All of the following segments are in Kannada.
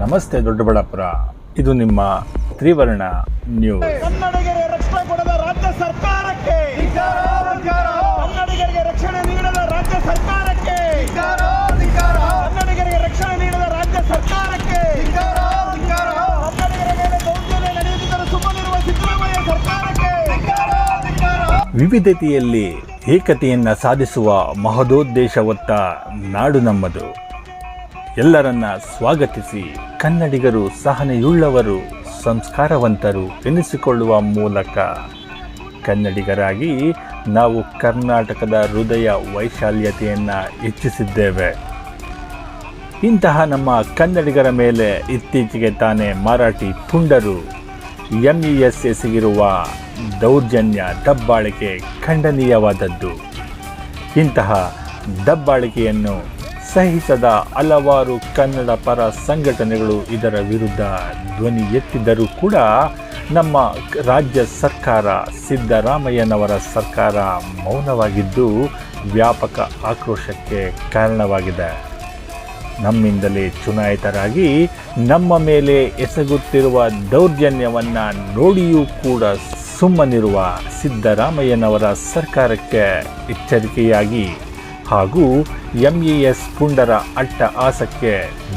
ನಮಸ್ತೆ ದೊಡ್ಡಬಳ್ಳಾಪುರ. ಇದು ನಿಮ್ಮ ತ್ರಿವರ್ಣ ನ್ಯೂಸ್ ಕನ್ನಡಿಗರಿಗೆ ರಕ್ಷಣೆ ಕೊಡದ ರಾಜ್ಯ ಸರ್ಕಾರಕ್ಕೆ. ಕನ್ನಡಿಗರಿಗೆ ರಕ್ಷಣೆ ನೀಡದ ರಾಜ್ಯ ಸರ್ಕಾರಕ್ಕೆ. ಕನ್ನಡಿಗರಿಗೆ ರಕ್ಷಣೆ ನೀಡದ ರಾಜ್ಯ ಸರ್ಕಾರಕ್ಕೆ. ಕನ್ನಡಿಗರ ಮೇಲೆ ದೌರ್ಜನ್ಯ ನಡೆಯುತ್ತಿದ್ದರೂ ಸುಮ್ಮನಿರುವ ಸಿದ್ದರಾಮಯ್ಯ ಸರ್ಕಾರಕ್ಕೆ. ವಿವಿಧತೆಯಲ್ಲಿ ಏಕತೆಯನ್ನು ಸಾಧಿಸುವ ಮಹದೋದ್ದೇಶ ಹೊತ್ತ ನಾಡು ನಮ್ಮದು. ಎಲ್ಲರನ್ನ ಸ್ವಾಗತಿಸಿ. ಕನ್ನಡಿಗರು ಸಹನೆಯುಳ್ಳವರು, ಸಂಸ್ಕಾರವಂತರು ಎನಿಸಿಕೊಳ್ಳುವ ಮೂಲಕ. ಕನ್ನಡಿಗರಾಗಿ ನಾವು ಕರ್ನಾಟಕದ ಹೃದಯ ವೈಶಾಲ್ಯತೆಯನ್ನು ಹೆಚ್ಚಿಸಿದ್ದೇವೆ. ಇಂತಹ ನಮ್ಮ ಕನ್ನಡಿಗರ ಮೇಲೆ ಇತ್ತೀಚೆಗೆ ತಾನೇ ಮರಾಠಿ ಪುಂಡರು ಎಂಇಎಸ್ ಎಸಗಿರುವ ದೌರ್ಜನ್ಯ ದಬ್ಬಾಳಿಕೆ ಖಂಡನೀಯವಾದದ್ದು. ಇಂತಹ ದಬ್ಬಾಳಿಕೆಯನ್ನು ಸಹಿಸದ ಹಲವಾರು ಕನ್ನಡ ಪರ ಸಂಘಟನೆಗಳು ಇದರ ವಿರುದ್ಧ ಧ್ವನಿ ಎತ್ತಿದ್ದರೂ ಕೂಡ ನಮ್ಮ ರಾಜ್ಯ ಸರ್ಕಾರ ಸಿದ್ದರಾಮಯ್ಯನವರ ಸರ್ಕಾರ ಮೌನವಾಗಿದ್ದು ವ್ಯಾಪಕ ಆಕ್ರೋಶಕ್ಕೆ ಕಾರಣವಾಗಿದೆ. ನಮ್ಮಿಂದಲೇ ಚುನಾಯಿತರಾಗಿ ನಮ್ಮ ಮೇಲೆ ಎಸಗುತ್ತಿರುವ ದೌರ್ಜನ್ಯವನ್ನು ನೋಡಿಯೂ ಕೂಡ ಸುಮ್ಮನಿರುವ ಸಿದ್ದರಾಮಯ್ಯನವರ ಸರ್ಕಾರಕ್ಕೆ ಎಚ್ಚರಿಕೆಯಾಗಿ ಹಾಗೂ ಎಂಇಎಸ್ ಪುಂಡರ ಅಟ್ಟ ಆಸಕ್ಕೆ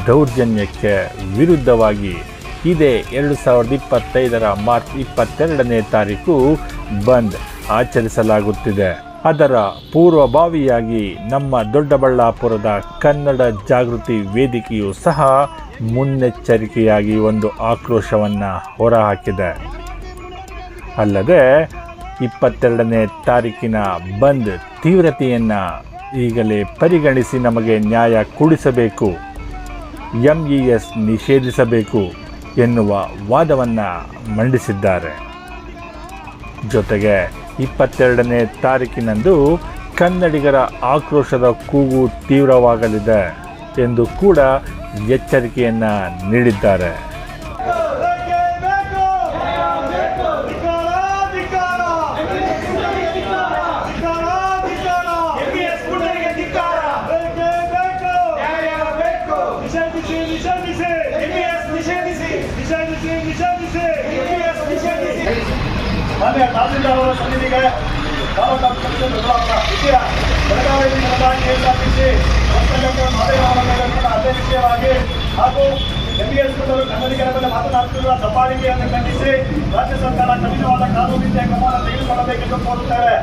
ದೌರ್ಜನ್ಯಕ್ಕೆ ವಿರುದ್ಧವಾಗಿ ಇದೇ ಎರಡು ಸಾವಿರದ ಇಪ್ಪತ್ತೈದರ ಮಾರ್ಚ್ ಇಪ್ಪತ್ತೆರಡನೇ ತಾರೀಕು ಬಂದ್ ಆಚರಿಸಲಾಗುತ್ತಿದೆ. ಅದರ ಪೂರ್ವಭಾವಿಯಾಗಿ ನಮ್ಮ ದೊಡ್ಡಬಳ್ಳಾಪುರದ ಕನ್ನಡ ಜಾಗೃತಿ ವೇದಿಕೆಯು ಸಹ ಮುನ್ನೆಚ್ಚರಿಕೆಯಾಗಿ ಒಂದು ಆಕ್ರೋಶವನ್ನು ಹೊರಹಾಕಿದೆ. ಅಲ್ಲದೆ ಇಪ್ಪತ್ತೆರಡನೇ ತಾರೀಕಿನ ಬಂದ್ ತೀವ್ರತೆಯನ್ನು ಈಗಲೇ ಪರಿಗಣಿಸಿ ನಮಗೆ ನ್ಯಾಯ ಕೂಡಿಸಬೇಕು ಎಂಇಎಸ್ ನಿಷೇಧಿಸಬೇಕು ಎನ್ನುವ ವಾದವನ್ನು ಮಂಡಿಸಿದ್ದಾರೆ. ಜೊತೆಗೆ ಇಪ್ಪತ್ತೆರಡನೇ ತಾರೀಕಿನಂದು ಕನ್ನಡಿಗರ ಆಕ್ರೋಶದ ಕೂಗು ತೀವ್ರವಾಗಲಿದೆ ಎಂದು ಕೂಡ ಎಚ್ಚರಿಕೆಯನ್ನು ನೀಡಿದ್ದಾರೆ. ಮಾನ್ಯ ಅವರ ಸನ್ನಿಧಿಗೆ ಬೆಳಗಾವಿಯಲ್ಲಿ ನಡೆದ ಕೆಎಸ್ಆರ್ಟಿಸಿ ಬಸ್ ಮಾದೇವ ಅವರ ವಿಷಯವಾಗಿ ಹಾಗೂ ಎಂಬಿಎಸ್ ಕನ್ನಡಿಗರ ಮೇಲೆ ಮಾತನಾಡುತ್ತಿರುವ ದಬ್ಬಾಳಿಕೆಯನ್ನು ಖಂಡಿಸಿ ರಾಜ್ಯ ಸರ್ಕಾರ ಕಠಿಣವಾದ ಕಾನೂನಿನ ಕ್ರಮ ತೆಗೆದುಕೊಳ್ಳಬೇಕೆಂದು ಕೋರುತ್ತೇವೆ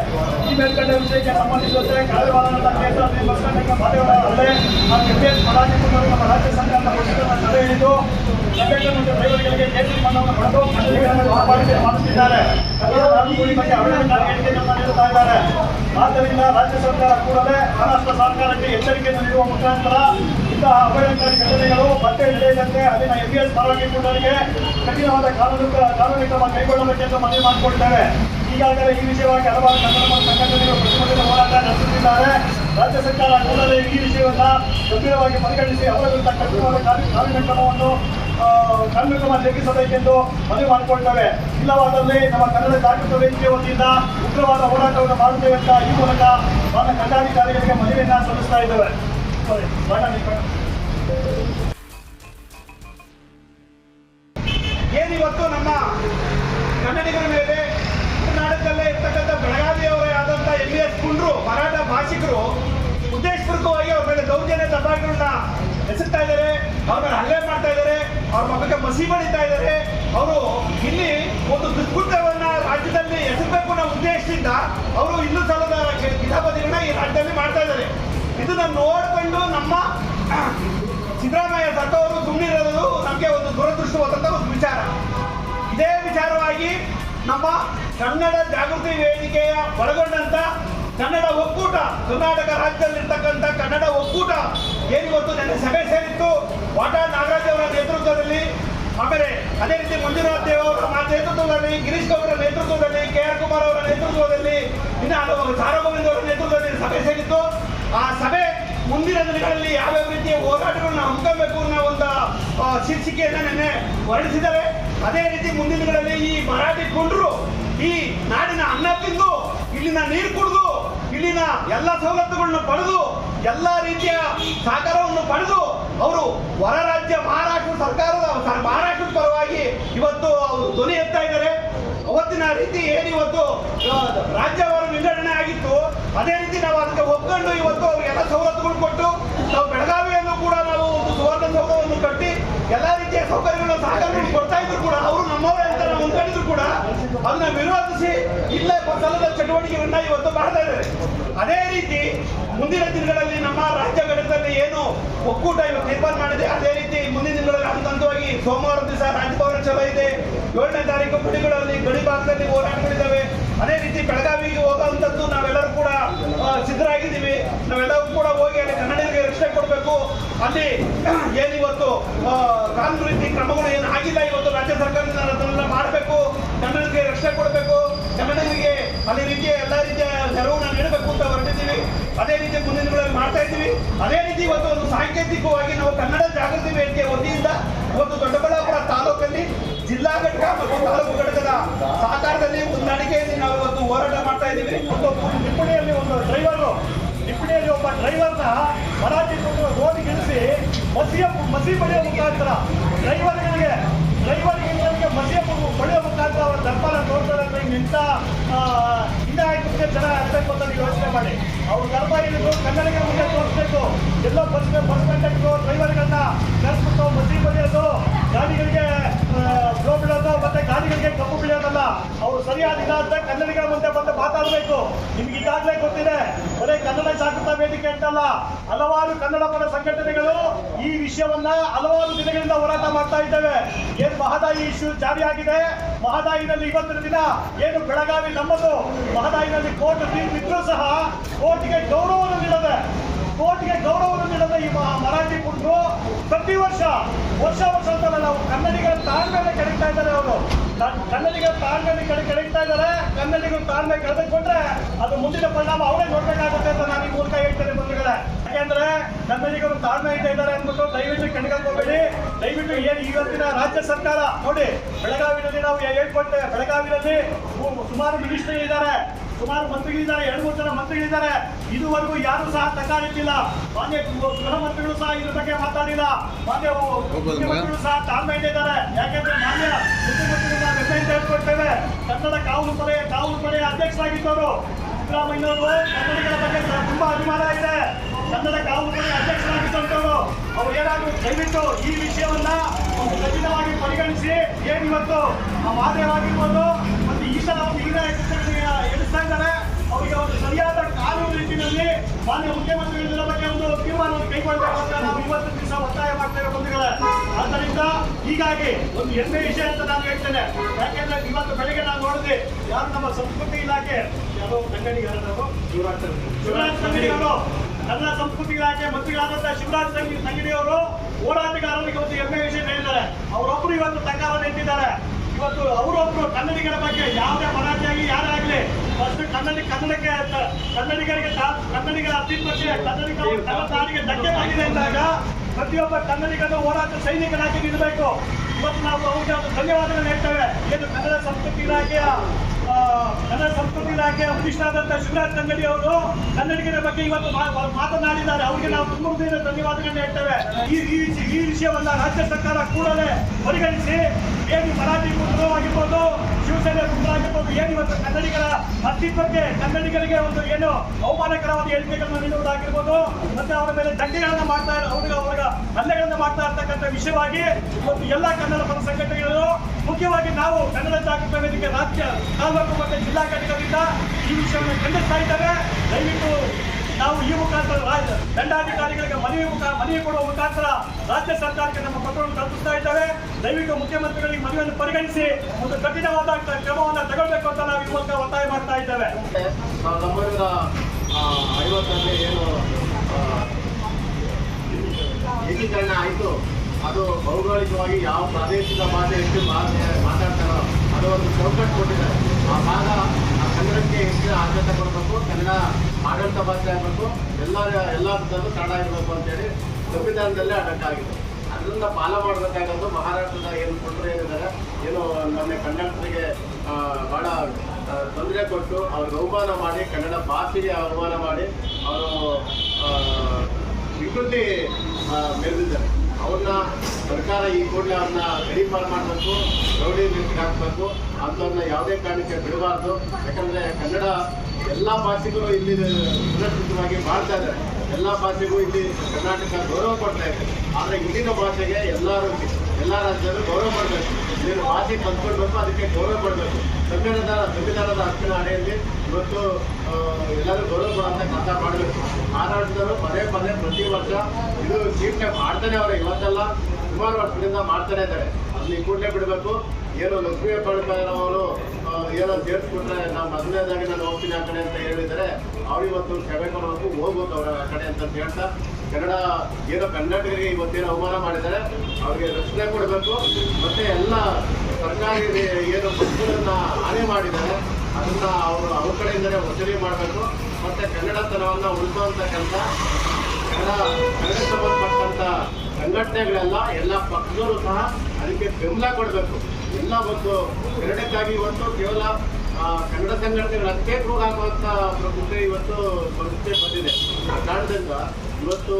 ಈ ಮೇಲ್ಕಂಡ ವಿಷಯಕ್ಕೆ ಸಂಬಂಧಿಸಿದಂತೆ ಕಳೆದ ವಾರ ನಡೆದ ಕೆಎಸ್ಆರ್ಟಿಸಿ ಬಸ್ ಕಂಡಕ್ಟರ್ ಮಾದೇವರ ಹಲ್ಲೆ ಹಾಗೂ ಎಂಬಿಎಸ್ ಕುಟರು ನಮ್ಮ ರಾಜ್ಯ ಸರ್ಕಾರದ ತಡೆ ಹಿಡಿದು ಕಂಡಕ್ಟರ್ ಮತ್ತು ಡ್ರೈವರ್ಗಳಿಗೆ ದಬ್ಬಾಳಿಕೆ ಮಾಡುತ್ತಿದ್ದಾರೆ ನೀಡುತ್ತಾ ಇದ್ದಾರೆ. ಆದ್ದರಿಂದ ರಾಜ್ಯ ಸರ್ಕಾರ ಕೂಡಲೇ ಮಹಾರಾಷ್ಟ್ರ ಸರ್ಕಾರಕ್ಕೆ ಎಚ್ಚರಿಕೆಯನ್ನು ನೀಡುವ ಮುಖಾಂತರ ಇಂತಹ ಅವಹೇಳನಕಾರಿ ಘಟನೆಗಳು ಮತ್ತೆ ನಡೆಯದಂತೆ ಅಲ್ಲಿನ ಎಸ್ ಪರವಾಗಿ ಕೂಡಲಿಗೆ ಕಠಿಣವಾದ ಕಾನೂನು ಕಾನೂನು ಕ್ರಮ ಕೈಗೊಳ್ಳಬೇಕೆಂದು ಮನವಿ ಮಾಡಿಕೊಳ್ತೇವೆ. ಈಗಾಗಲೇ ಈ ವಿಷಯವಾಗಿ ಹಲವಾರು ಕನ್ನಡ ಸಂಘಟನೆಗಳು ಪ್ರತಿಭಟನೆ ಹೋರಾಟ ನಡೆಸುತ್ತಿದ್ದಾರೆ. ರಾಜ್ಯ ಸರ್ಕಾರ ಕೂಡಲೇ ಈ ವಿಷಯವನ್ನು ಗಂಭೀರವಾಗಿ ಪರಿಗಣಿಸಿ ಅವರ ವಿರುದ್ಧ ಕಠಿಣವಾದ ಕಾನೂನು ಕಾನೂನು ಸಮಾಜ ಜರುಗಿಸಬೇಕೆಂದು ಮನವಿ ಮಾಡಿಕೊಳ್ತೇವೆ. ಇಲ್ಲವಾದಲ್ಲಿ ನಮ್ಮ ಕನ್ನಡ ಜಾಗೃತ ವೇದಿಕೆ ವತಿಯಿಂದ ಉಗ್ರವಾದ ಹೋರಾಟವನ್ನು ಮಾಡುತ್ತೇವೆ ಅಂತ ಈ ಮೂಲಕ ಬಹಳ ಕಂಡಾಧಿಕಾರಿಗಳಿಗೆ ಮನವಿಯನ್ನ ಸಲ್ಲಿಸ್ತಾ ಇದ್ದೇವೆ. ಏನಿವತ್ತು ನಮ್ಮ ಕನ್ನಡಿಗರ ಮೇಲೆ ಕರ್ನಾಟಕದಲ್ಲೇ ಇರ್ತಕ್ಕಂಥ ಬೆಳಗಾವಿಯವರೇ ಆದಂಥ ಎಂ ಎಸ್ ಕುಂಡ್ರು, ಮರಾಠ ಭಾಷಿಕರು, ಉದ್ದೇಶಪೂರ್ವಕವಾಗಿ ಅವ್ರ ಮೇಲೆ ದೌರ್ಜನ್ಯ ದಬ್ಬಾಳಿಗಳನ್ನ ಎಸಗ್ತಾ ಇದ್ದಾರೆ. ಅವ್ರ ಹಲ್ಲೆ ಮಾಡ್ತಾ ಇದ್ದಾರೆ. ಅವ್ರ ಮಗಕ್ಕೆ ಮಸಿ ಬಳಿತಾ ಇದ್ದಾರೆ. ಅವರು ಇಲ್ಲಿ ಒಂದು ದುಷ್ಕೃತ್ಯವನ್ನ ರಾಜ್ಯದಲ್ಲಿ ಎಸಗಬೇಕು ಅನ್ನೋ ಉದ್ದೇಶದಿಂದ ಅವರು ಇನ್ನೂ ಸಲದ ಕಿತಾಪತಿಗಳನ್ನ ಈ ರಾಜ್ಯದಲ್ಲಿ ಮಾಡ್ತಾ ಇದ್ದಾರೆ. ಇದನ್ನ ನೋಡ್ಕೊಂಡು ನಮ್ಮ ಸಿದ್ದರಾಮಯ್ಯ ಸರ್ಕಾರವು ಸುಮ್ಮನಿರೋದು ನಮಗೆ ಒಂದು ದುರದೃಷ್ಟವಾದಂಥ ಒಂದು ವಿಚಾರ. ಇದೇ ವಿಚಾರವಾಗಿ ನಮ್ಮ ಕನ್ನಡ ಜಾಗೃತಿ ವೇದಿಕೆಯ ಒಳಗೊಂಡಂತ ಕನ್ನಡ ಒಕ್ಕೂಟ ಕರ್ನಾಟಕ ರಾಜ್ಯದಲ್ಲಿರ್ತಕ್ಕಂಥ ಕನ್ನಡ ಒಕ್ಕೂಟ ಏನಿವತ್ತು ನನ್ನ ಸಭೆ ಸೇರಿತ್ತು. ವಾಟಾ ನಾಗರಾಜ್ ಅವರ ನೇತೃತ್ವದಲ್ಲಿ. ಆಮೇಲೆ ಅದೇ ರೀತಿ ಮಂಜುನಾಥ್ ದೇವ್ ಅವರ ನೇತೃತ್ವದಲ್ಲಿ, ಗಿರೀಶ್ ಗೌಡರ ನೇತೃತ್ವದಲ್ಲಿ, ಕೆ ಆರ್ ಕುಮಾರ್ ಅವರ ನೇತೃತ್ವದಲ್ಲಿ, ಇನ್ನು ಹಲವು ಸಾರ್ವಗೋವಿಂದ್ ಅವರ ನೇತೃತ್ವದಲ್ಲಿ ಸಭೆ ಸೇರಿತ್ತು. ಆ ಸಭೆ ಮುಂದಿನ ದಿನಗಳಲ್ಲಿ ಯಾವ್ಯಾವ ರೀತಿಯ ಹೋರಾಟಗಳನ್ನ ಹಮ್ಮಿಕೊಳ್ಬೇಕು ಅನ್ನೋ ಒಂದು ಶೀರ್ಷಿಕೆಯನ್ನ ನಿನ್ನೆ ಹೊರಡಿಸಿದ್ದಾರೆ. ಅದೇ ರೀತಿ ಮುಂದಿನ ದಿನಗಳಲ್ಲಿ ಈ ಮರಾಠಿ ಕುಂಡ್ರು ಈ ನಾಡಿನ ಅನ್ನ ತಿಂದು ಇಲ್ಲಿನ ನೀರು ಕುಡಿದು ಇಲ್ಲಿನ ಎಲ್ಲ ಸವಲತ್ತುಗಳನ್ನು ಪಡೆದು, ಎಲ್ಲ ರೀತಿಯ ಸಹಕಾರವನ್ನು ಪಡೆದು ಅವರು ಹೊರ ರಾಜ್ಯ ಮಹಾರಾಷ್ಟ್ರ ಸರ್ಕಾರದ ಮಹಾರಾಷ್ಟ್ರದ ಪರವಾಗಿ ಇವತ್ತು ಅವರು ಧ್ವನಿ ಎತ್ತಾ ಇದ್ದಾರೆ. ಅವತ್ತಿನ ರೀತಿ ಏನಿವತ್ತು ರಾಜ್ಯವಾರು ವಿಂಗಡಣೆ ಆಗಿತ್ತು. ಅದೇ ರೀತಿ ನಾವು ಅದಕ್ಕೆ ಒಪ್ಕೊಂಡು ಇವತ್ತು ಅವ್ರಿಗೆಲ್ಲ ಸವಲತ್ತುಗಳು ಕೊಟ್ಟು, ನಾವು ಬೆಳಗಾವಿಯನ್ನು ಕೂಡ ನಾವು ಒಂದು ಸುವರ್ಣ ಸೌಧವನ್ನು ಕಟ್ಟಿ, ಎಲ್ಲ ರೀತಿಯ ಸೌಕರ್ಯಗಳನ್ನು, ಸಹಕಾರಗಳನ್ನು ಕೊಡ್ತಾ ಇದ್ರು ಕೂಡ ಅವರು ನಮ್ಮವರೇ ಅಂತ ನಾವು ಅಂದ್ಕೊಂಡಿದ್ರು ಕೂಡ ಅದನ್ನ ವಿರೋಧಿಸಿ ಇಲ್ಲೇ ಸಲದ ಚಟುವಟಿಕೆಗಳನ್ನ ಇವತ್ತು ಮಾಡ್ತಾ ಇದ್ದಾರೆ. ಅದೇ ರೀತಿ ಮುಂದಿನ ದಿನಗಳಲ್ಲಿ ನಮ್ಮ ರಾಜ್ಯ ಘಟಕದಲ್ಲಿ ಏನು ಒಕ್ಕೂಟ ಇವತ್ತು ನಿರ್ಮಾಣ ಮಾಡಿದೆ, ಅದೇ ರೀತಿ ಮುಂದಿನ ದಿನಗಳಲ್ಲಿ ಹಂತ ಹಂತವಾಗಿ ಸೋಮವಾರ ದಿವಸ ರಾಜಭವನ ಚಲೋ ಇದೆ. ಏಳನೇ ತಾರೀಕು ಗಡಿಗಳಲ್ಲಿ ಗಡಿ ಭಾಗದಲ್ಲಿ ಹೋರಾಟಗಳಿದ್ದಾವೆ ಅದೇ ರೀತಿ ಬೆಳಗಾವಿಗೆ ಹೋಗುವಂಥದ್ದು ನಾವೆಲ್ಲರೂ ಕೂಡ ಸಿದ್ಧರಾಗಿದ್ದೀವಿ. ನಾವೆಲ್ಲರೂ ಕೂಡ ಹೋಗಿ ಅಲ್ಲಿ ಕನ್ನಡಿಗರಿಗೆ ರಕ್ಷಣೆ ಕೊಡಬೇಕು. ಅಲ್ಲಿ ಏನಿವತ್ತು ಕಾನೂನು ರೀತಿ ಕ್ರಮಗಳು ಏನು ಆಗಿಲ್ಲ ಇವತ್ತು ರಾಜ್ಯ ಸರ್ಕಾರದಿಂದ ಅದನ್ನೆಲ್ಲ ಮಾಡಬೇಕು ಕನ್ನಡಿಗರಿಗೆ ರಕ್ಷಣೆ ಕೊಡಬೇಕು ಕನ್ನಡಿಗರಿಗೆ ಅದೇ ರೀತಿಯ ಎಲ್ಲ ರೀತಿಯ ನೆರವನ್ನು ನೀಡಬೇಕು ಅಂತ ಹೊರಟಿದ್ದೀವಿ ಅದೇ ರೀತಿ ಮುಂದಿನ ದಿನಗಳಲ್ಲಿ ಮಾಡ್ತಾ ಇದ್ದೀವಿ. ಅದೇ ರೀತಿ ಇವತ್ತು ಒಂದು ಸಾಂಕೇತಿಕವಾಗಿ ನಾವು ಕನ್ನಡ ಜಾಗೃತಿ ವೇದಿಕೆ ವತಿಯಿಂದ ಇವತ್ತು ದೊಡ್ಡಬಳ್ಳಾಪುರ ತಾಲೂಕಲ್ಲಿ ಜಿಲ್ಲಾ ಘಟಕ ಮತ್ತು ತಾಲೂಕು ಘಟಕದ ಸಹಕಾರದಲ್ಲಿ ಹೊಂದಾಣಿಕೆಯಲ್ಲಿ ನಾವು ಇವತ್ತು ಹೋರಾಟ ಮಾಡ್ತಾ ಇದ್ದೀವಿ. ಒಂದು ಟಿಪ್ಪಣಿಯಲ್ಲಿ ಒಂದು ಡ್ರೈವರು ಟಿಪ್ಪಣಿಯಲ್ಲಿ ಒಬ್ಬ ಡ್ರೈವರ್ನ ಮರಾಠಿ ಗೆಲ್ಲಿಸಿ ಮಸಿಯ ಮಸಿ ಪಡೆಯುವ ಮುಖಾಂತರ ಡ್ರೈವರ್ಗಳಿಗೆ ಡ್ರೈವರ್ಗಳಿಗೆ ಮಸಿಯ ಪಡೆಯುವ ಮುಖಾಂತರ ಅವರ ತೋರ್ತಾರೆ ಅಂದ್ರೆ ಇಂಥ ಹಿಂದೆ ಆಯ್ತು ಜನ ಅರ್ಥ ಯೋಚನೆ ಮಾಡಿ. ಅವ್ರು ಕನ್ನಡಕ್ಕೆ ಕನ್ನಡಿಗರ ಮುಂದೆ ತೋರಿಸ್ಬೇಕು. ಎಲ್ಲೋ ಬಸ್ ಬಸ್ ಕಂಡಕ್ಟರ್ ಡ್ರೈವರ್ಗಳನ್ನ ಕರೆಸ್ಬಿಟ್ಟು ಮಸಿ ಬಳಿಯೋದು ಗಾಡಿಗಳಿಗೆ ಬೀಳೋದು ಮತ್ತೆ ಗಾಡಿಗಳಿಗೆ ಕಪ್ಪು ಬೀಳೋದಲ್ಲ ಅವರು ಸರಿಯಾದ ಅಂತ ಕನ್ನಡಿಗರ ಮುಂದೆ ಬಂದು ಮಾತಾಡಬೇಕು. ನಿಮ್ಗೆ ಈಗಾಗಲೇ ಗೊತ್ತಿದೆ, ಬರೀ ಕನ್ನಡ ಜಾಗೃತ ವೇದಿಕೆ ಅಂತಲ್ಲ, ಹಲವಾರು ಕನ್ನಡ ಪರ ಸಂಘಟನೆಗಳು ಈ ವಿಷಯವನ್ನ ಹಲವಾರು ದಿನಗಳಿಂದ ಹೋರಾಟ ಮಾಡ್ತಾ ಇದ್ದೇವೆ. ಏನು ಮಹದಾಯಿ ಇಶ್ಯೂ ಜಾರಿಯಾಗಿದೆ? ಮಹದಾಯಿನಲ್ಲಿ ಇವತ್ತಿನ ದಿನ ಏನು ಬೆಳಗಾವಿ ನಮ್ಮದು? ಮಹದಾಯಿನಲ್ಲಿ ಕೋರ್ಟ್ ತೀರ್ಪಿದ್ರು ಸಹ ಕೋರ್ಟ್ಗೆ ಗೌರವವನ್ನು ನೀಡದೆ ಕೋರ್ಟ್ಗೆ ಗೌರವ ನೀಡದ ಈ ಮರಾಠಿ ಕುಟುಂಬ ಪ್ರತಿ ವರ್ಷ ವರ್ಷ ವರ್ಷ ಅಂತಲ್ಲ ನಾವು ಕನ್ನಡಿಗರ ತಾಳ್ಮೆಯನ್ನು ಕಡಿತಾ ಇದ್ದಾರೆ ಅವರು. ಕನ್ನಡಿಗರ ತಾಳ್ಮೆಯನ್ನು ಕಡೆ, ಕಡಿತಾ ಇದ್ದಾರೆ. ಕನ್ನಡಿಗರು ತಾಳ್ಮೆ ಕಳೆದುಕೊಂಡ್ರೆ ಅದು ಮುಂದಿನ ಪರಿಣಾಮ ಅವರೇ ನೋಡ್ಬೇಕಾಗುತ್ತೆ ಅಂತ ನಾನು ಈ ಮೂಲಕ ಹೇಳ್ತೇನೆ ಬಂಧುಗಳೇ. ಯಾಕೆಂದ್ರೆ ಕನ್ನಡಿಗರು ತಾಳ್ಮೆ ಇದ್ದ ಇದ್ದಾರೆ ಅಂದ್ಬಿಟ್ಟು ದಯವಿಟ್ಟು ಕಣ್ಗಲ್ಕೋಬೇಡಿ ದಯವಿಟ್ಟು ಏನು ಇವತ್ತಿನ ರಾಜ್ಯ ಸರ್ಕಾರ, ನೋಡಿ ಬೆಳಗಾವಿನಲ್ಲಿ ನಾವು ಹೇಳ್ಕೊಟ್ಟೆ ಬೆಳಗಾವಿನಲ್ಲಿ ಸುಮಾರು ಮಿನಿಸ್ಟರ್ ಇದ್ದಾರೆ. ಸುಮಾರು ಮಂತ್ರಿಗಳಿದ್ದಾರೆ ಎರಡು ಮೂರು ಜನ ಮಂತ್ರಿಗಳಿದ್ದಾರೆ. ಇದುವರೆಗೂ ಯಾರು ಸಹ ತಕಾರಿಟ್ಟಿಲ್ಲ ಮಾನ್ಯ ಗೃಹ ಮಂತ್ರಿಗಳು ಸಹ ಇದ್ರ ಬಗ್ಗೆ ಮಾತಾಡಿಲ್ಲ. ಮಾನ್ಯ ಮುಖ್ಯಮಂತ್ರಿಗಳು ಸಹ ತಾಳ್ಮೆ ಇದ್ದಾರೆ ಯಾಕೆಂದ್ರೆ ಮಾನ್ಯ ಮುಖ್ಯಮಂತ್ರಿಗಳು ನಾವು ಹೆಮ್ಮೆಯಿಂದ ಹೇಳ್ಕೊಡ್ತೇವೆ ಕನ್ನಡ ಕಾವಲು ಪಡೆಯ ಕಾವಲು ಪಡೆಯ ಅಧ್ಯಕ್ಷರಾಗಿದ್ದವರು ಸಿದ್ದರಾಮಯ್ಯವರು ಕನ್ನಡಿಗರ ಬಗ್ಗೆ ತುಂಬಾ ಅಭಿಮಾನ ಇದೆ. ಕನ್ನಡ ಕಾವಲು ಪಡೆಯ ಅಧ್ಯಕ್ಷರಾಗಿದ್ದಂಥವ್ರು ಅವ್ರು ಏನಾದ್ರು ದಯವಿಟ್ಟು ಈ ವಿಷಯವನ್ನ ಒಂದು ಕಠಿಣವಾಗಿ ಪರಿಗಣಿಸಿ. ಏನಿವತ್ತು? ಆ ಮಾದೇವಾಗಿರ್ಬೋದು ಮತ್ತು ಈ ಇದ್ದಾರೆ ಅವರಿಗೆ ಒಂದು ಸರಿಯಾದ ಕಾನೂನು ರೀತಿಯಲ್ಲಿ ಮಾನ್ಯ ಮುಖ್ಯಮಂತ್ರಿ ಇದರ ಬಗ್ಗೆ ಒಂದು ತೀರ್ಮಾನವನ್ನು ಕೈಗೊಳ್ಳಬೇಕು ಅಂತ ನಾವು ಇವತ್ತು ದಿವಸ ಒತ್ತಾಯ ಮಾಡ್ತೇವೆ ಬಂಧುಗಳೇ. ಆದ್ದರಿಂದ ಹೀಗಾಗಿ ಒಂದು ಹೆಮ್ಮೆ ವಿಷಯ ಅಂತ ನಾನು ಹೇಳ್ತೇನೆ. ಯಾಕೆಂದ್ರೆ ಇವತ್ತು ಬೆಳಿಗ್ಗೆ ನಾನು ನೋಡಿದೆ ಯಾರು ನಮ್ಮ ಸಂಸ್ಕೃತಿ ಇಲಾಖೆ ಯಾರೋ ಕನ್ನಡಿಗರವರು ಶಿವರಾಜ್ ತಂಗಡಿಯವರು. ಕನ್ನಡ ಸಂಸ್ಕೃತಿ ಇಲಾಖೆ ಮಂತ್ರಿಗಳಾದಂತಹ ಶಿವರಾಜ್ ತಂಗಿ ತಂಗಡಿಯವರು ಹೋರಾಟಗಾರರಿಗೆ ಒಂದು ಹೆಮ್ಮೆ ವಿಷಯ ಹೇಳಿದ್ದಾರೆ. ಅವರೊಬ್ಬರು ಇವತ್ತು ತಕಾರ ನಿಂತಿದ್ದಾರೆ ಇವತ್ತು ಅವರೊಬ್ಬರು ಕನ್ನಡಿಗರ ಬಗ್ಗೆ ಯಾವುದೇ ಮರಾಠಿಯಾಗಿ ಯಾರೇ ಆಗಲಿ ಫಸ್ಟ್ ಕನ್ನಡಿ ಕನ್ನಡಕ್ಕೆ ಕನ್ನಡಿಗರಿಗೆ ಕನ್ನಡಿಗರ ಅಸ್ತಿತ್ವಕ್ಕೆ ಕನ್ನಡಿಗ ಕನ್ನಡ ನಾಡಿಗೆ ಧಕ್ಕೆ ಆಗಿದೆ ಅಂದಾಗ ಪ್ರತಿಯೊಬ್ಬ ಕನ್ನಡಿಗರು ಹೋರಾಟ ಸೈನಿಕರಾಗಿ ನಿಲ್ಲಬೇಕು. ಇವತ್ತು ನಾವು ಅವರಿಗೆ ಧನ್ಯವಾದಗಳನ್ನು ಹೇಳ್ತೇವೆ. ಏನು ಕನ್ನಡ ಸಂಸ್ಕೃತಿ ಇಲಾಖೆಯ ಕನ್ನಡ ಸಂಸ್ಕೃತಿ ಇಲಾಖೆ ವರಿಷ್ಠರಾದಂತಹ ಶಿವರಾಜ್ ತಂಗಡಿ ಅವರು ಕನ್ನಡಿಗರ ಬಗ್ಗೆ ಇವತ್ತು ಮಾತನಾಡಿದ್ದಾರೆ. ಅವರಿಗೆ ನಾವು ತುಂಬ ಹೃದಯದ ಧನ್ಯವಾದಗಳನ್ನು ಹೇಳ್ತೇವೆ. ಈ ಈ ವಿಷಯವನ್ನ ರಾಜ್ಯ ಸರ್ಕಾರ ಕೂಡಲೇ ಪರಿಗಣಿಸಿ ಏನು ಮರಾಠಿ ಆಗಿರ್ಬೋದು ಶಿವಸೇನೆ ಆಗಿರ್ಬೋದು ಏನು ಇವತ್ತು ಕನ್ನಡಿಗರ ಅಸ್ತಿತ್ವಕ್ಕೆ ಕನ್ನಡಿಗರಿಗೆ ಒಂದು ಏನು ಅವಮಾನಕರವಾದ ಹೇಳಿಕೆಗಳನ್ನು ನೀಡುವುದಾಗಿರ್ಬೋದು, ಮತ್ತೆ ಅವರ ಮೇಲೆ ದಂಡೆಗಳನ್ನು ಮಾಡ್ತಾ ಅವ್ರಿಗೆ ಅವರ ಹಲ್ಲೆಗಳನ್ನ ಮಾಡ್ತಾ ಇರ್ತಕ್ಕಂಥ ವಿಷಯವಾಗಿ ಇವತ್ತು ಎಲ್ಲ ಕನ್ನಡ ಪರ ಸಂಘಟನೆಗಳು ಮುಖ್ಯವಾಗಿ ನಾವು ಕನ್ನಡ ಜಾಗೃತ ವೇದಿಕೆ ರಾಜ್ಯ, ತಾಲೂಕು ಮತ್ತು ಜಿಲ್ಲಾ ಘಟಕದಿಂದ ಈ ವಿಷಯವನ್ನು ಖಂಡಿಸ್ತಾ ಇದ್ದೇವೆ. ದಯವಿಟ್ಟು ನಾವು ಈ ಮುಖಾಂತರ ರಾಜ್ಯ ದಂಡಾಧಿಕಾರಿಗಳಿಗೆ ಮನವಿ ಮುಖ, ಮನವಿ ಕೊಡುವ ಮುಖಾಂತರ ರಾಜ್ಯ ಸರ್ಕಾರಕ್ಕೆ ನಮ್ಮ ಪತ್ರವನ್ನು ತಲುಪಿಸ್ತಾ ಇದ್ದೇವೆ. ದಯವಿಟ್ಟು ಮುಖ್ಯಮಂತ್ರಿಗಳಿಗೆ ಮನವಿಯನ್ನು ಪರಿಗಣಿಸಿ ಒಂದು ಕಠಿಣವಾದ ಕ್ರಮವನ್ನು ತಗೊಳ್ಬೇಕು ಅಂತ ನಾವು ಈ ಮೂಲಕ ಒತ್ತಾಯ ಮಾಡ್ತಾ ಇದ್ದೇವೆ. ಐವತ್ತರಲ್ಲಿ ಏನು ಏಕೀಕರಣ ಆಯಿತು. ಅದು ಭೌಗೋಳಿಕವಾಗಿ ಯಾವ ಪ್ರಾದೇಶಿಕ ಭಾಷೆ ಭಾಷೆ ಮಾತಾಡ್ತಾರೋ ಅದು ಒಂದು ಚೌಕಟ್ಟು ಕೊಟ್ಟಿದ್ದಾರೆ. ಆ ಭಾಗ ಆ ಕನ್ನಡಕ್ಕೆ ಹೆಚ್ಚಿನ ಆದ್ಯತೆ ಕೊಡಬೇಕು, ಕನ್ನಡ ಆಡಳಿತ ಭಾಷೆ ಆಗಬೇಕು ಎಲ್ಲ ವಿಧದಲ್ಲೂ ಕನ್ನಡ ಇರಬೇಕು ಅಂತೇಳಿ ಸಂವಿಧಾನದಲ್ಲೇ ಅಡ್ಡಕ್ಕಾಗಿದೆ ಅದರಿಂದ ಪಾಲ ಮಹಾರಾಷ್ಟ್ರದ ಏನು ಕೊಟ್ಟರೆ ಏನಿದ್ದಾರೆ, ಏನು ನಮ್ಮ ಕಂಡಕ್ಟರ್ಗೆ ಭಾಳ ತೊಂದರೆ ಕೊಟ್ಟು ಅವ್ರಿಗೆ ಅವಮಾನ ಮಾಡಿ, ಕನ್ನಡ ಭಾಷೆಗೆ ಅವಮಾನ ಮಾಡಿ, ಅವರು ವಿಕೃತಿ ಮೆರೆದಿದ್ದಾರೆ ಅವ್ರನ್ನ ಸರ್ಕಾರ ಈ ಕೂಡಲೇ ಅವ್ರನ್ನ ಗಡೀಪಾರು ಮಾಡಬೇಕು ರೌಡಿ ಲಿಸ್ಟ್ಗೆ ಹಾಕಬೇಕು, ಅಂಥವ್ರನ್ನ ಯಾವುದೇ ಕಾರಣಕ್ಕೆ ಬಿಡಬಾರ್ದು. ಯಾಕಂದರೆ ಕನ್ನಡ ಎಲ್ಲ ಭಾಷೆಗಳು ಇಲ್ಲಿ ಸುರಕ್ಷಿತವಾಗಿ ಮಾಡ್ತಾ ಇದ್ದಾರೆ. ಎಲ್ಲ ಭಾಷೆಗೂ ಇಲ್ಲಿ ಕರ್ನಾಟಕ ಗೌರವ ಕೊಡ್ತಾ ಇದೆ. ಆದರೆ ಇಲ್ಲಿನ ಭಾಷೆಗೆ ಎಲ್ಲರೂ, ಎಲ್ಲ ರಾಜ್ಯದಲ್ಲೂ ಗೌರವ ಮಾಡಬೇಕು ನೀವು ಭಾಷೆ ಕಲ್ತ್ಕೊಳ್ಬೇಕು, ಅದಕ್ಕೆ ಗೌರವ ಕೊಡಬೇಕು. ಸಂವಿಧಾನದ ಸಂವಿಧಾನದ ಹಕ್ಕಿನ ಅಡಿಯಲ್ಲಿ ಇವತ್ತು ಎಲ್ಲರೂ ಗೌರವ ಅಂತ ಕೆಲಸ ಮಾಡಬೇಕು. ಮಾತಾಡ್ತಾರೆ ಪದೇ ಪದೇ ಪ್ರತಿ ವರ್ಷ ಇದು ಚೀಟೆ ಮಾಡ್ತಾನೆ ಅವರು. ಇವತ್ತೆಲ್ಲ ಸುಮಾರು ವರ್ಷದಿಂದ ಮಾಡ್ತಾನೆ ಇದ್ದಾರೆ. ಅಲ್ಲಿ ಕೂಡಲೇ ಬಿಡಬೇಕು. ಏನು ಲಕ್ಷ್ಮೀ ಅವರು ಏನೋ ಸೇರಿಸ್ಬಿಟ್ರೆ ನಾವು ಮೊದಲನೇದಾಗಿ ನಾನು ಹೋಗ್ತೀನಿ ಆ ಕಡೆ ಅಂತ ಹೇಳಿದರೆ ಅವ್ರು ಇವತ್ತು ಕ್ಷಮೆ ಕೊಡಬೇಕು ಹೋಗ್ಬೇಕು ಅವರ ಕಡೆ ಅಂತ ಹೇಳ್ತಾ. ಕನ್ನಡ, ಏನೋ ಕನ್ನಡಿಗರಿಗೆ ಇವತ್ತೇನು ಅವಮಾನ ಮಾಡಿದ್ದಾರೆ. ಅವ್ರಿಗೆ ರಕ್ಷಣೆ ಕೊಡಬೇಕು. ಮತ್ತು ಎಲ್ಲ ಸರ್ಕಾರಿ, ಏನು ಮಕ್ಕಳನ್ನು ಹಾನಿ ಮಾಡಿದ್ದಾರೆ. ಅದನ್ನ ಅವರು ಅವ್ರ ಕಡೆಯಿಂದಲೇ ವಸೂಲಿ ಮಾಡಬೇಕು. ಮತ್ತೆ ಕನ್ನಡತನವನ್ನು ಉಳಿಸುವಂಥ ಕೆಲಸ. ಕನ್ನಡ ಕನ್ನಡ ಸಂಬಂಧಪಟ್ಟಂತ ಸಂಘಟನೆಗಳೆಲ್ಲ ಎಲ್ಲ ಪಕ್ಷದವರು ಸಹ ಅದಕ್ಕೆ ಬೆಂಬಲ ಕೊಡಬೇಕು. ಎಲ್ಲ ಒಂದು ಕನ್ನಡಕ್ಕಾಗಿ ಇವತ್ತು ಕೇವಲ ಕನ್ನಡ ಸಂಘಟನೆಗಳಷ್ಟೇ ಕ್ರೂರ್ ಆಗುವಂಥ ಪ್ರಕೃತಿ ಇವತ್ತು ಪರಿಸ್ಥಿತಿ ಬಂದಿದೆ. ಆ ಕಾರಣದಿಂದ ಇವತ್ತು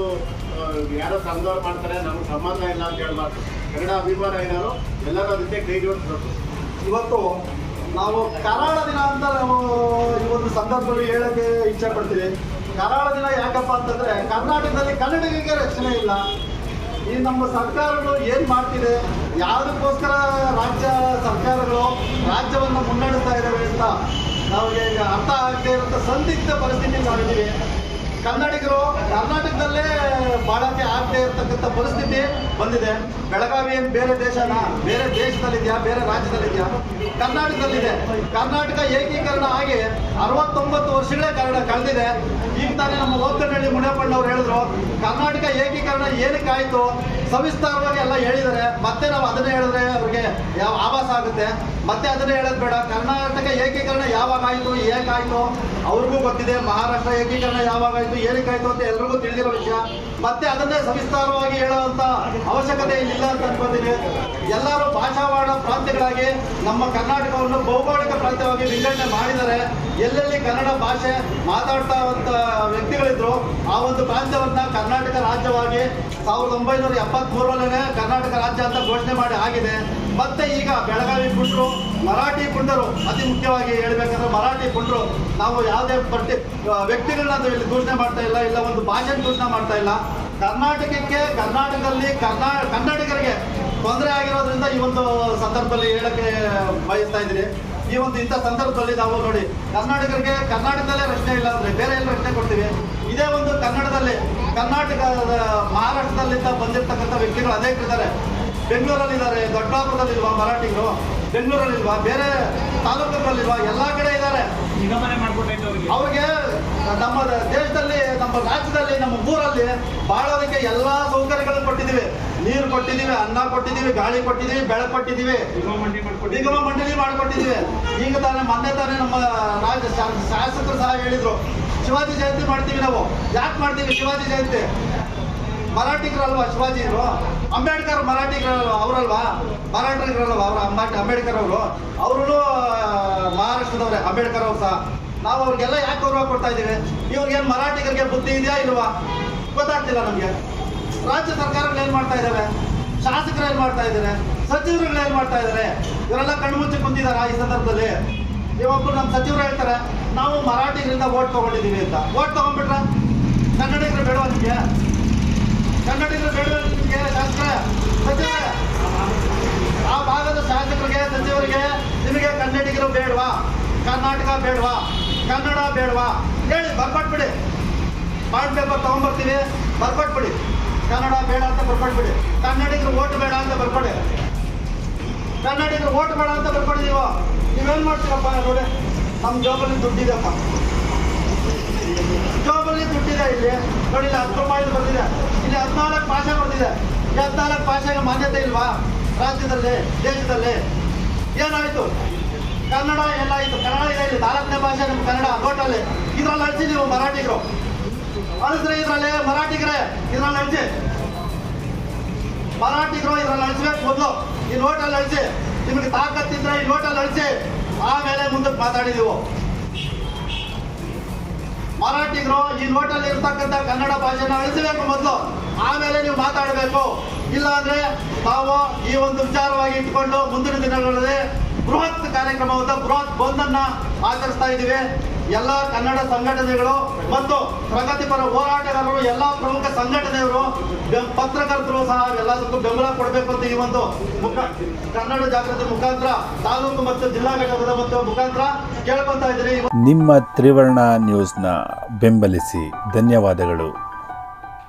ಯಾರೋ ಸಂಘದವ್ರು ಮಾಡ್ತಾರೆ, ನಮ್ಗೆ ಸಂಬಂಧ ಇಲ್ಲ ಅಂತ ಹೇಳ್ಬಾರ್ದು. ಕನ್ನಡ ಅಭಿಮಾನ ಏನಾದ್ರು ಎಲ್ಲರೂ ಅದಕ್ಕೆ ಕೈ ಇವತ್ತು ನಾವು ಕರಾಳ ದಿನ ಅಂತ ನಾವು ಈ ಒಂದು ಸಂದರ್ಭದಲ್ಲಿ ಹೇಳಕ್ಕೆ ಇಚ್ಛೆ ಪಡ್ತೀವಿ ಕರಾಳ ದಿನ ಯಾಕಪ್ಪ ಅಂತಂದ್ರೆ ಕರ್ನಾಟಕದಲ್ಲಿ ಕನ್ನಡಿಗರಿಗೆ ರಕ್ಷಣೆ ಇಲ್ಲ. ಈ ನಮ್ಮ ಸರ್ಕಾರಗಳು ಏನು ಮಾಡ್ತಿದೆ? ಯಾವುದಕ್ಕೋಸ್ಕರ ರಾಜ್ಯ ಸರ್ಕಾರಗಳು ರಾಜ್ಯವನ್ನು ಮುನ್ನಡೆಸ್ತಾ ಇದ್ದಾವೆ ಅಂತ ನಮಗೆ ಅರ್ಥ ಆಗದೆ ಇರುವಂಥ ಸಂದಿಗ್ಧ ಪರಿಸ್ಥಿತಿ ನಾವಿದ್ದೀವಿ. ಕನ್ನಡಿಗರು ಕರ್ನಾಟಕದಲ್ಲೇ ಬಾಳಕೆ ಆಗದೆ ಇರತಕ್ಕಂಥ ಪರಿಸ್ಥಿತಿ ಬಂದಿದೆ. ಬೆಳಗಾವಿ ಏನು ಬೇರೆ ದೇಶನ? ಬೇರೆ ದೇಶದಲ್ಲಿದೆಯಾ? ಬೇರೆ ರಾಜ್ಯದಲ್ಲಿದೆಯಾ? ಕರ್ನಾಟಕದಲ್ಲಿದೆ. ಕರ್ನಾಟಕ ಏಕೀಕರಣ ಆಗಿ ಅರವತ್ತೊಂಬತ್ತು ವರ್ಷಗಳೇ ಕಾರಣ ಕಳೆದಿದೆ. ಈಗ ತಾನೇ ನಮ್ಮ ಲೋಕನಹಳ್ಳಿ ಮುನಿಯಪ್ಪಣ್ಣವ್ರು ಹೇಳಿದ್ರು, ಕರ್ನಾಟಕ ಏಕೀಕರಣ ಏನಕ್ಕಾಯ್ತು ಸವಿಸ್ತಾರವಾಗಿ ಎಲ್ಲ ಹೇಳಿದ್ದಾರೆ. ಮತ್ತೆ ನಾವು ಅದನ್ನೇ ಹೇಳಿದ್ರೆ ಅವ್ರಿಗೆ ಯಾವ ಆಭಾಸ ಆಗುತ್ತೆ? ಮತ್ತೆ ಅದನ್ನೇ ಹೇಳೋದು ಬೇಡ. ಕರ್ನಾಟಕ ಏಕೀಕರಣ ಯಾವಾಗ ಆಯಿತು? ಹೇಗಾಯ್ತು ಅವ್ರಿಗೂ ಗೊತ್ತಿದೆ. ಮಹಾರಾಷ್ಟ್ರ ಏಕೀಕರಣ ಯಾವಾಗ ಆಯಿತು? ಏನಕ್ಕಾಯ್ತು ಅಂತ ಎಲ್ರಿಗೂ ತಿಳಿದಿರೋ ವಿಷಯ. ಮತ್ತೆ ಅದನ್ನೇ ಸವಿಸ್ತಾರವಾಗಿ ಹೇಳುವಂತ ಅವಶ್ಯಕತೆ ಇಲ್ಲ ಅಂತ ಅನ್ಕೋತೀನಿ. ಎಲ್ಲರೂ ಭಾಷಾವಾಡ ಪ್ರಾಂತ್ಯಗಳಾಗಿ ನಮ್ಮ ಕರ್ನಾಟಕವನ್ನು ಭೌಗೋಳಿಕ ಪ್ರಾಂತ್ಯವಾಗಿ ವಿಂಗಡಣೆ ಮಾಡಿದರೆ ಎಲ್ಲೆಲ್ಲಿ ಕನ್ನಡ ಭಾಷೆ ಮಾತಾಡ್ತಾ ವ್ಯಕ್ತಿಗಳಿದ್ರು, ಆ ಒಂದು ಪ್ರಾಂತ್ಯವನ್ನ ಕರ್ನಾಟಕ ರಾಜ್ಯವಾಗಿ ಸಾವಿರದ ಒಂಬೈನೂರ ಎಪ್ಪತ್ಮೂರರಲ್ಲೇ ಕರ್ನಾಟಕ ರಾಜ್ಯ ಅಂತ ಘೋಷಣೆ ಮಾಡಿ ಆಗಿದೆ. ಮತ್ತೆ ಈಗ ಬೆಳಗಾವಿ ಪುಂಡ್ರು ಮರಾಠಿ ಪುಂಡರು ಅತಿ ಮುಖ್ಯವಾಗಿ ಹೇಳ್ಬೇಕಂದ್ರೆ ಮರಾಠಿ ಪುಂಡರು. ನಾವು ಯಾವುದೇ ಪರ್ಟಿ ವ್ಯಕ್ತಿಗಳನ್ನ ಇಲ್ಲಿ ದೂಷಣೆ ಮಾಡ್ತಾ ಇಲ್ಲ ಇಲ್ಲ ಒಂದು ಭಾಷೆ ದೂಷಣೆ ಮಾಡ್ತಾ ಇಲ್ಲ. ಕರ್ನಾಟಕಕ್ಕೆ, ಕರ್ನಾಟಕದಲ್ಲಿ ಕರ್ನಾ, ಕನ್ನಡಿಗರಿಗೆ ತೊಂದರೆ ಆಗಿರೋದ್ರಿಂದ ಈ ಒಂದು ಸಂದರ್ಭದಲ್ಲಿ ಹೇಳಕ್ಕೆ ಬಯಸ್ತಾ ಇದ್ದೀನಿ. ಈ ಒಂದು ಇಂಥ ಸಂದರ್ಭದಲ್ಲಿ ನಾವು ನೋಡಿ, ಕರ್ನಾಟಕರಿಗೆ, ಕರ್ನಾಟಕದಲ್ಲೇ ರಕ್ಷಣೆ ಇಲ್ಲ ಅಂದರೆ ಬೇರೆ ಎಲ್ಲ ರಕ್ಷಣೆ ಕೊಡ್ತೀವಿ? ಇದೇ ಒಂದು ಕನ್ನಡದಲ್ಲಿ, ಕರ್ನಾಟಕದ, ಮಹಾರಾಷ್ಟ್ರದಲ್ಲಿಂದ ಬಂದಿರತಕ್ಕಂಥ ವ್ಯಕ್ತಿಗಳು ಅನೇಕರಿದ್ದಾರೆ. ಬೆಂಗಳೂರಲ್ಲಿದ್ದಾರೆ ದೊಡ್ಡಬಳ್ಳಾಪುರದಲ್ಲಿಲ್ವಾ ಮರಾಠಿಗರು ಬೆಂಗಳೂರಲ್ಲಿಲ್ವಾ ಬೇರೆ ತಾಲೂಕುಗಳಲ್ಲಿಲ್ವಾ ಎಲ್ಲ ಕಡೆ ಇದ್ದಾರೆ. ಅವ್ರಿಗೆ. ನಮ್ಮ ದೇಶದಲ್ಲಿ ನಮ್ಮ ರಾಜ್ಯದಲ್ಲಿ ನಮ್ಮ ಊರಲ್ಲಿ ಬಾಳೋದಕ್ಕೆ ಎಲ್ಲಾ ಸೌಕರ್ಯಗಳನ್ನು ಕೊಟ್ಟಿದ್ದೀವಿ. ನೀರು ಕೊಟ್ಟಿದ್ದೀವಿ ಅನ್ನ ಕೊಟ್ಟಿದ್ದೀವಿ ಗಾಳಿ ಕೊಟ್ಟಿದ್ದೀವಿ ಬೆಳೆ ಕೊಟ್ಟಿದ್ದೀವಿ. ನಿಗಮ ಮಂಡಳಿ ಮಾಡಿಕೊಟ್ಟಿದ್ದೀವಿ. ಈಗ ತಾನೇ ಮೊನ್ನೆ ತಾನೇ ನಮ್ಮ ರಾಜ್ಯ ಶಾಸಕರು ಸಹ ಹೇಳಿದ್ರು ಶಿವಾಜಿ ಜಯಂತಿ ಮಾಡ್ತೀವಿ ನಾವು. ಯಾಕೆ ಮಾಡ್ತೀವಿ ಶಿವಾಜಿ ಜಯಂತಿ? ಮರಾಠಿಗರಲ್ವಾ ಶಿವಾಜಿರು ಅಂಬೇಡ್ಕರ್ ಮರಾಠಿಗಳಲ್ವ, ಅವರಲ್ವಾ? ಮರಾಠಿಗರಲ್ವಾ ಅವರ ಅಂಬಾಟಿ ಅಂಬೇಡ್ಕರ್ ಅವರು? ಅವರು ಮಹಾರಾಷ್ಟ್ರದವ್ರೆ, ಅಂಬೇಡ್ಕರ್ ಅವ್ರು ಸಹ. ನಾವು ಅವ್ರಿಗೆಲ್ಲ ಯಾಕೆ ಗೌರವ ಕೊಡ್ತಾ ಇದ್ದೀವಿ? ಇವ್ರಿಗೇನು ಮರಾಠಿಗರಿಗೆ ಬುದ್ಧಿ ಇದೆಯಾ ಇಲ್ವಾ? ಗೊತ್ತಾಗ್ತಿಲ್ಲ ನಮಗೆ. ರಾಜ್ಯ ಸರ್ಕಾರಗಳು ಏನು ಮಾಡ್ತಾ ಇದ್ದಾವೆ ಶಾಸಕರು ಏನು ಮಾಡ್ತಾ ಇದ್ದಾರೆ ಸಚಿವರುಗಳು ಏನು ಮಾಡ್ತಾ ಇದ್ದಾರೆ ಇವರೆಲ್ಲ ಕಣ್ಮುಚ್ಚಿ ಬಂದಿದ್ದಾರೆ ಈ ಸಂದರ್ಭದಲ್ಲಿ? ಇವೊಬ್ಬರು ನಮ್ಮ ಸಚಿವರು ಹೇಳ್ತಾರೆ, ನಾವು ಮರಾಠಿಗರಿಂದ ಓಟ್ ತಗೊಂಡಿದ್ದೀವಿ ಅಂತ. ಓಟ್ ತೊಗೊಂಡ್ಬಿಟ್ರೆ ಕನ್ನಡಿಗರು ಬೇಡವ ನಿಮಗೆ? ಕನ್ನಡಿಗರು ನಿಮಗೆ ಶಾಸಕರೇ ಸಚಿವರೇ, ಆ ಭಾಗದ ಶಾಸಕರಿಗೆ, ಸಚಿವರಿಗೆ ನಿಮಗೆ ಕನ್ನಡಿಗರು ಬೇಡವಾ? ಕರ್ನಾಟಕ ಬೇಡವಾ? ಕನ್ನಡ ಬೇಡವಾ? ಹೇಳಿ ಬರ್ಕೊಟ್ಬಿಡಿ ಬಾಂಡ್ ಪೇಪರ್ ತೊಗೊಂಬರ್ತೀವಿ ಬರ್ಕೊಟ್ಬಿಡಿ ಕನ್ನಡ ಬೇಡ ಅಂತ ಬರ್ಕೊಟ್ಬಿಡಿ ಕನ್ನಡಿಗರು ಓಟ್ ಬೇಡ ಅಂತ ಬರ್ಕೊಡಿ ಕನ್ನಡಿಗರು ಓಟ್ ಬೇಡ ಅಂತ ಬರ್ಕೊಡಿ ನೀವು. ನೀವೇನು ಮಾಡ್ತೀರಪ್ಪ ನೋಡಿ ನಮ್ಮ ಜೋಬಲ್ಲಿ ದುಡ್ಡಿದೆಪ್ಪ ಜೋಬಲ್ಲಿ ದುಡ್ಡಿದೆ ಇಲ್ಲಿ. ನೋಡಿ, ಇಲ್ಲಿ ಹತ್ತು ರೂಪಾಯಿ ಬಂದಿದೆ. ಇಲ್ಲಿ ಹದಿನಾಲ್ಕು ಭಾಷೆ ಬರ್ತಿದೆ ಈ ಹದಿನಾಲ್ಕು ಭಾಷೆಗೆ ಮಾನ್ಯತೆ ಇಲ್ವಾ? ರಾಜ್ಯದಲ್ಲಿ, ದೇಶದಲ್ಲಿ? ಏನಾಯಿತು? ಕನ್ನಡ ಏನಾಯಿತು? ಕನ್ನಡ ಇದೆ ಇಲ್ಲಿ. ನಾಲ್ಕನೇ ಭಾಷೆ ನಮ್ಮ ಕನ್ನಡ ನೋಟಲ್ಲಿ ಇದ್ರಲ್ಲಿ ಅಳಿಸಿ ನೀವು ಮರಾಠಿಗರು. ಅಳಿಸ್ರಿ ಇದ್ರಲ್ಲಿ ಮರಾಠಿಗರೇ. ಇದ್ರಲ್ಲಿ ಅಡ್ಜಿ ಮರಾಠಿಗರು ಇದ್ರಲ್ಲಿ ಅಳಿಸ್ಬೇಕು ಮೊದಲು. ಈ ನೋಟಲ್ಲಿ ಅಳಿಸಿ. ನಿಮಗೆ ತಾಕತ್ತಿದ್ರೆ ಈ ನೋಟಲ್ಲಿ ಅಳಿಸಿ. ಆಮೇಲೆ ಮುಂದಕ್ಕೆ ಮಾತಾಡಿದೀವು ಮರಾಠಿಗರು ಈ ನೋಟಲ್ಲಿ ಇರ್ತಕ್ಕಂಥ ಕನ್ನಡ ಭಾಷೆನ ಅಳಿಸಬೇಕು ಮೊದಲು. ಆಮೇಲೆ ನೀವು ಮಾತಾಡಬೇಕು. ಇಲ್ಲಾಂದ್ರೆ ನಾವು ಈ ಒಂದು ವಿಚಾರವಾಗಿ ಇಟ್ಕೊಂಡು ಮುಂದಿನ ದಿನಗಳಲ್ಲಿ ಬೃಹತ್ ಕಾರ್ಯಕ್ರಮವಾದ ಬೃಹತ್ ಬಂದನ್ನ ಆಚರಿಸ್ತಾ ಇದ್ದೀವಿ. ಎಲ್ಲ ಕನ್ನಡ ಸಂಘಟನೆಗಳು ಮತ್ತು ಪ್ರಗತಿಪರ ಹೋರಾಟಗಾರರು, ಎಲ್ಲ ಪ್ರಮುಖ ಸಂಘಟನೆಯವರು ಪತ್ರಕರ್ತರು ಸಹ ಎಲ್ಲದಕ್ಕೂ ಬೆಂಬಲ ಕೊಡಬೇಕು ಅಂತ ಈ ಒಂದು ಮುಖ ಕನ್ನಡ ಜಾಗೃತಿ ಮುಖಾಂತರ, ತಾಲೂಕು ಮತ್ತು ಜಿಲ್ಲಾ ಘಟಕದ ಮತ್ತು ಮುಖಾಂತರ ಕೇಳ್ಕೊಂತ ಇದ್ದೀರಿ ನಿಮ್ಮ ತ್ರಿವರ್ಣ ನ್ಯೂಸ್ನ ಬೆಂಬಲಿಸಿ ಧನ್ಯವಾದಗಳು.